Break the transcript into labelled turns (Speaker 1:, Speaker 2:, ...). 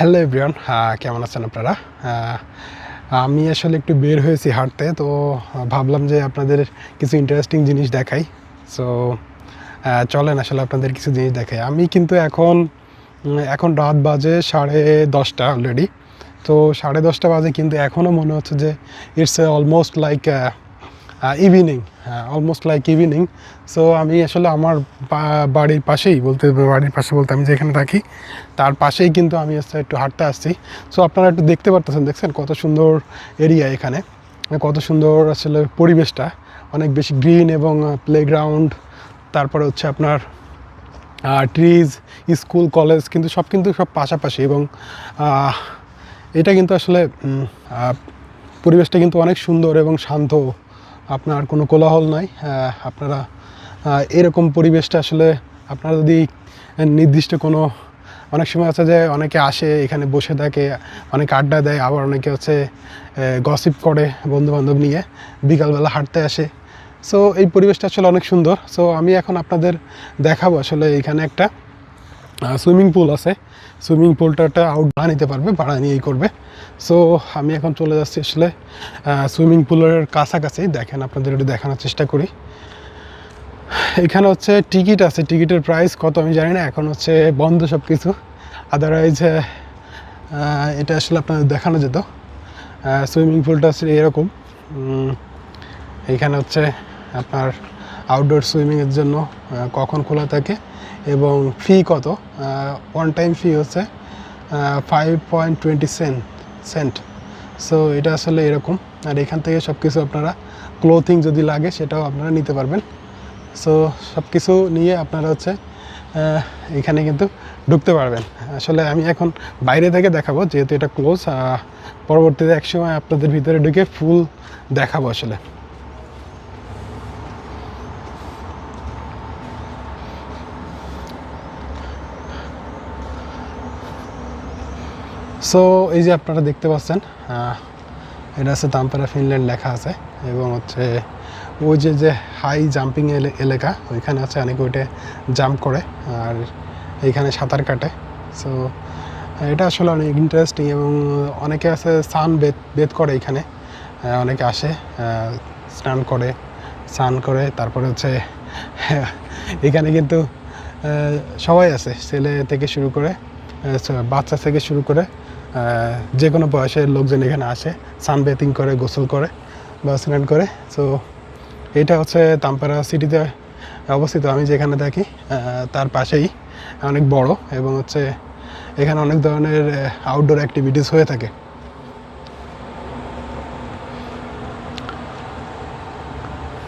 Speaker 1: Hello everyone কেমন আছেন আপনারা? আমি আসলে একটু বের হয়েছি হাঁটতে, তো ভাবলাম যে আপনাদের কিছু ইন্টারেস্টিং জিনিস দেখাই। সো চলেন আসলে আপনাদের কিছু জিনিস দেখাই। আমি কিন্তু এখন এখন রাত বাজে সাড়ে দশটা অলরেডি তো সাড়ে দশটা বাজে কিন্তু এখনও মনে হচ্ছে যে it's almost like evening almost like evening so আমি আসলে আমার বাড়ির পাশেই বলতে, বাড়ির পাশে বলতে আমি যেখানে থাকি, তার পাশেই কিন্তু আমি একটু হাঁটতে আসছি। সো আপনারা একটু দেখতে পারতেছেন, দেখছেন? কত সুন্দর এরিয়া এখানে। কত সুন্দর আসলে পরিবেশটা। অনেক বেশি গ্রিন এবং প্লেগ্রাউন্ড তারপরে হচ্ছে আপনার ট্রিজ স্কুল কলেজ কিন্তু সব কিন্তু সব পাশাপাশি এবং এটা কিন্তু আসলে পরিবেশটা কিন্তু অনেক সুন্দর এবং শান্ত। আপনার কোনো কোলাহল নাই আপনারা এরকম পরিবেশটা আসলে আপনারা যদি নির্দিষ্ট কোনো, অনেক সময় আছে যে অনেকে আসে, এখানে বসে থাকে, অনেকে আড্ডা দেয়, আবার অনেকে হচ্ছে গসিপ করে বন্ধু বান্ধব নিয়ে বিকালবেলা হাঁটতে আসে। সো এই পরিবেশটা আসলে অনেক সুন্দর। সো আমি এখন আপনাদের দেখাবো আসলে এখানে একটা সুইমিং পুল আছে। সুইমিং পুলটা আউট ভাড়া নিতে পারবে, ভাড়া নিয়েই করবে। সো আমি এখন চলে যাচ্ছি আসলে সুইমিং পুলের কাছাকাছি। দেখেন আপনাদের একটু দেখানোর চেষ্টা করি। এখানে হচ্ছে টিকিট আছে। টিকিটের প্রাইস কত আমি জানি না। এখন হচ্ছে বন্ধ সব কিছু আদারওয়াইজ এটা আসলে আপনাদের দেখানো যেত। সুইমিং পুলটা আসলে এরকম। এইখানে হচ্ছে আপনার আউটডোর সুইমিংয়ের জন্য কখন খোলা থাকে এবং ফি কত? ওয়ান টাইম ফি হচ্ছে five point twenty cent cent so এটা আসলে এরকম। আর এখান থেকে সব কিছু আপনারা ক্লোথিং যদি লাগে, সেটাও আপনারা নিতে পারবেন। সো সব কিছু নিয়ে আপনারা হচ্ছে এখানে কিন্তু ঢুকতে পারবেন। আসলে আমি এখন বাইরে থেকে দেখাবো, যেহেতু এটা ক্লোজ পরবর্তীতে একসময় আপনাদের ভিতরে ঢুকে ফুল দেখাবো আসলে। সো এই যে আপনারা দেখতে পাচ্ছেন এটা আছে তাম্পারা ফিনল্যান্ড লেখা আছে এবং হচ্ছে ওই যে যে হাই জাম্পিং এলাকা, ওইখানে আছে অনেকে ওইটা জাম্প করে আর এইখানে সাঁতার কাটে। সো এটা আসলে অনেক ইন্টারেস্টিং এবং অনেকে আছে স্নান বেদ বেদ করে এখানে অনেকে আসে স্নান করে স্নান করে, তারপরে হচ্ছে এখানে কিন্তু সবাই আছে, ছেলে থেকে শুরু করে বাচ্চা থেকে শুরু করে যে কোনো বয়সের লোকজন এখানে আসে সান বেথিং করে, গোসল করে, বা স্নান করে। সো এটা হচ্ছে তাম্পারা সিটিতে অবস্থিত। আমি যেখানে থাকি তার পাশেই অনেক বড় এবং হচ্ছে এখানে অনেক ধরনের আউটডোর অ্যাক্টিভিটিস হয়ে থাকে।